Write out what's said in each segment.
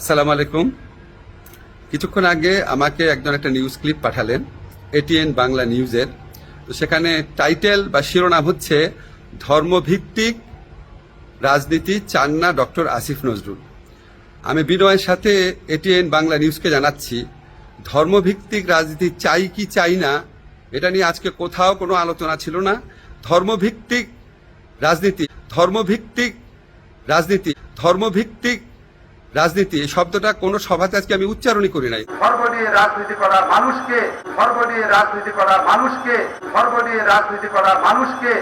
আসসালামু আলাইকুম। কিছুক্ষণ আগে আমাকে একজন একটা নিউজ ক্লিপ পাঠালেন এটিএন বাংলা নিউজের তো সেখানে টাইটেল বা শিরোনাম হচ্ছে, ধর্মভিত্তিক রাজনীতি চান না ডক্টর আসিফ নজরুল। আমি বিনয়ের সাথে এটিএন বাংলা নিউজকে জানাচ্ছি, ধর্মভিত্তিক রাজনীতি চাই কি চাই না? এটা নিয়ে আজকে কোথাও কোনো আলোচনা ছিল না। ধর্মভিত্তিক রাজনীতি ধর্মভিত্তিক রাজনীতি, ধর্মভিত্তিক রাজনীতি শব্দটা কোনো সভাতে আজকে আমি উচ্চারণই করি নাই। ধর্ম নিয়ে রাজনীতি করা মানুষকে ধর্ম নিয়ে রাজনীতি করা মানুষকে ধর্ম নিয়ে রাজনীতি করা মানুষকে,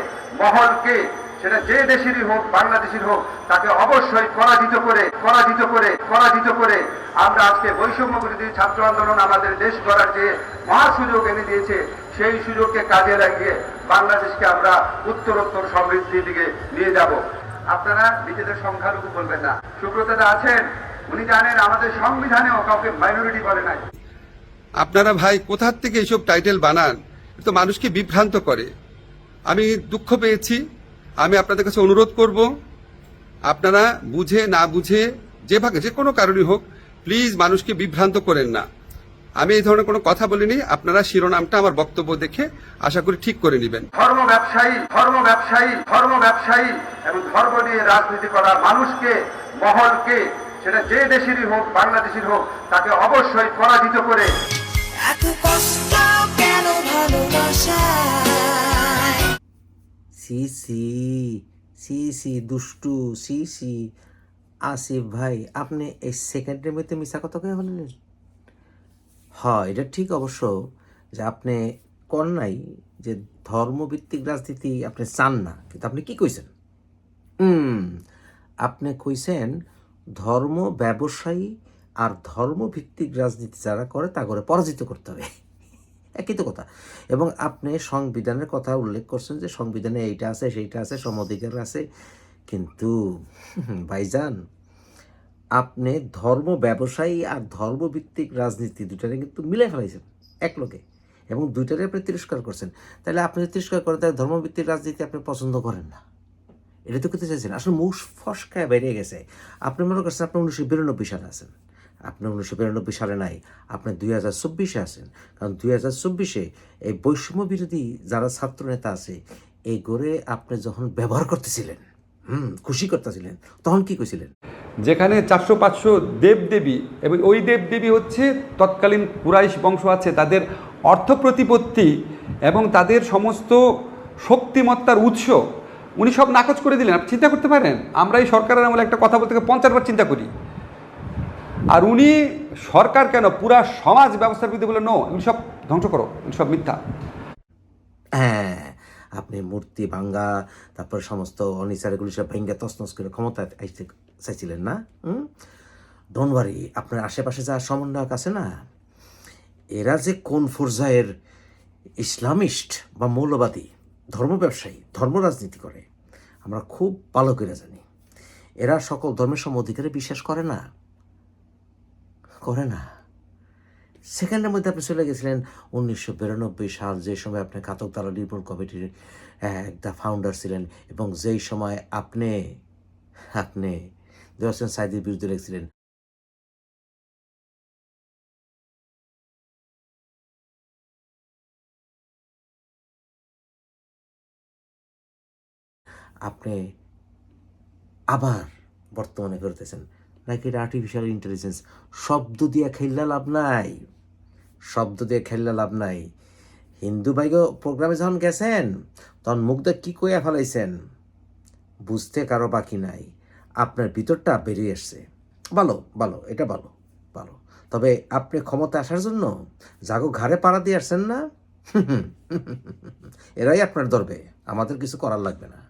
মহলকে, সেটা যে দেশেরই হোক, বাংলাদেশের হোক, তাকে অবশ্যই পরাজিত করে পরাজিত করে পরাজিত করে আমরা আজকে বৈষম্য বিরোধী ছাত্র আন্দোলন আমাদের দেশ গড়ার যে মহা সুযোগ এনে দিয়েছে, সেই সুযোগকে কাজে লাগিয়ে বাংলাদেশকে আমরা উত্তরোত্তর সমৃদ্ধির দিকে নিয়ে যাব। আপনারা নিজেদের সংখ্যালঘু বলবেন না। সুব্রতদা আছেন, উনি জানেন আমাদের সংবিধানেও কাউকে মাইনরিটি বলে নাই। আপনারা ভাই কোথার থেকে এইসব টাইটেল বানান? তো মানুষকে বিভ্রান্ত করে। আমি দুঃখ পেয়েছি। আমি আপনাদের কাছে অনুরোধ করব, আপনারা বুঝে, না বুঝে, যেভাবে, যে কোনো কারণই হোক প্লিজ মানুষকে বিভ্রান্ত করেন না। আমি এই ধরনের কোনো কথা বলিনি। আপনারা শিরোনামটা আমার বক্তব্য দেখে আশা করি ঠিক করে নেবেন। ধর্ম ব্যবসায়ী ধর্ম ব্যবসায়ী ধর্ম ব্যবসায়ী এবং ধর্ম নিয়ে রাজনীতি করা মানুষকে মহলকে সেটা যে দেশেরই হোক বাংলাদেশের হোক তাকে অবশ্যই পরাজিত করে এত কষ্ট কেন ভালোবাসায়? সি সি সি সি দুষ্টু সি সি আসিফ ভাই আপনি এই সেকেন্ডের মধ্যে মিশা কথা কে বললেন হয়, এটা ঠিক অবশ্য যে আপনি কর নাই যে ধর্মভিত্তিক রাজনীতি আপনি চান না, কিন্তু আপনি কি কইছেন? আপনি কইছেন ধর্ম ব্যবসায়ী আর ধর্মভিত্তিক রাজনীতি যারা করে, তা করে পরাজিত করতে হবে। একই তো কথা। এবং আপনি সংবিধানের কথা উল্লেখ করছেন যে সংবিধানে এইটা আছে, সেইটা আছে সম অধিকার আছে, কিন্তু ভাইজান আপনি ধর্ম ব্যবসায়ী আর ধর্মভিত্তিক রাজনীতি দুটারে কিন্তু মিলে ফেলাইছেন, এক লোকে। এবং দুইটারে আপনি তিরস্কার করছেন। তাহলে আপনি তিরস্কার করেন তাহলে ধর্মভিত্তিক রাজনীতি আপনি পছন্দ করেন না। এটা তো করতে চাইছেন। আসলে মুখ ফসকায় বেরিয়ে গেছে। আপনি মনে করছেন আপনি উনিশশো বিরানব্বই সালে আছেন। আপনি উনিশশো বিরানব্বই সালে নাই, আপনি দুই হাজার চব্বিশে আছেন। কারণ দুই হাজার চব্বিশে এই বৈষম্য বিরোধী যারা ছাত্র নেতা আছে এই গড়ে আপনি যখন ব্যবহার করতেছিলেন হুম খুশি করতেছিলেন। তখন কি কইছিলেন? যেখানে চারশো পাঁচশো দেবদেবী এবং ওই দেবদেবী হচ্ছে তৎকালীন কুরাইশ বংশ আছে তাদের অর্থ প্রতিপত্তি এবং তাদের সমস্ত শক্তিমত্তার উৎস উনি সব নাকচ করে দিলেন। আপনি চিন্তা করতে পারেন আমরা এই সরকারের আমলে একটা কথা বলতে গেলে পঞ্চাশ বার চিন্তা করি। আর উনি সরকার কেন? পুরা সমাজ ব্যবস্থার বিরুদ্ধে বলে নো উনি সব ধ্বংস করো উনি সব মিথ্যা। হ্যাঁ আপনি মূর্তি ভাঙ্গা, তারপর সমস্ত অনিচারগুলি সব ভেঙ্গা তসনস করে ক্ষমতা চাইছিলেন না? ডোন্ট ওয়ারি আপনার আশেপাশে যা সমন্বয়ক আছে না, এরা যে কোন পর্যায়ের ইসলামিস্ট বা মৌলবাদী, ধর্ম ব্যবসায়ী, ধর্ম রাজনীতি করে, আমরা খুব ভালো করে জানি। এরা সকল ধর্মের সম অধিকারে বিশ্বাস করে না। করে না। সেকেন্ডের মধ্যে আপনি চলে গেছিলেন উনিশশো বিরানব্বই সাল, যে সময় আপনি ঘাতক তারা নির্মূল কমিটির একটা ফাউন্ডার ছিলেন এবং যেই সময় আপনি আপনি হোসেন সাইদির বিরুদ্ধে লিখছিলেন। আপনি আবার বর্তমানে করতেছেন। নাকি এটা আর্টিফিশিয়াল ইন্টেলিজেন্স শব্দ দিয়ে খেললে লাভ নাই। শব্দ দিয়ে খেললে লাভ নাই। হিন্দু ভাইগো প্রোগ্রামে যখন গেছেন, তখন মুখটা কি কইয়া ফেলাইছেন? বুঝতে কারও বাকি নাই। আপনার ভিতরটা বেরিয়ে এসছে ভালো ভালো, এটা ভালো ভালো। তবে আপনি ক্ষমতা আসার জন্য জাগো ঘাড়ে পাড়া দিয়ে আসছেন না? এরাই আপনার ধরবে আমাদের কিছু করার লাগবে না।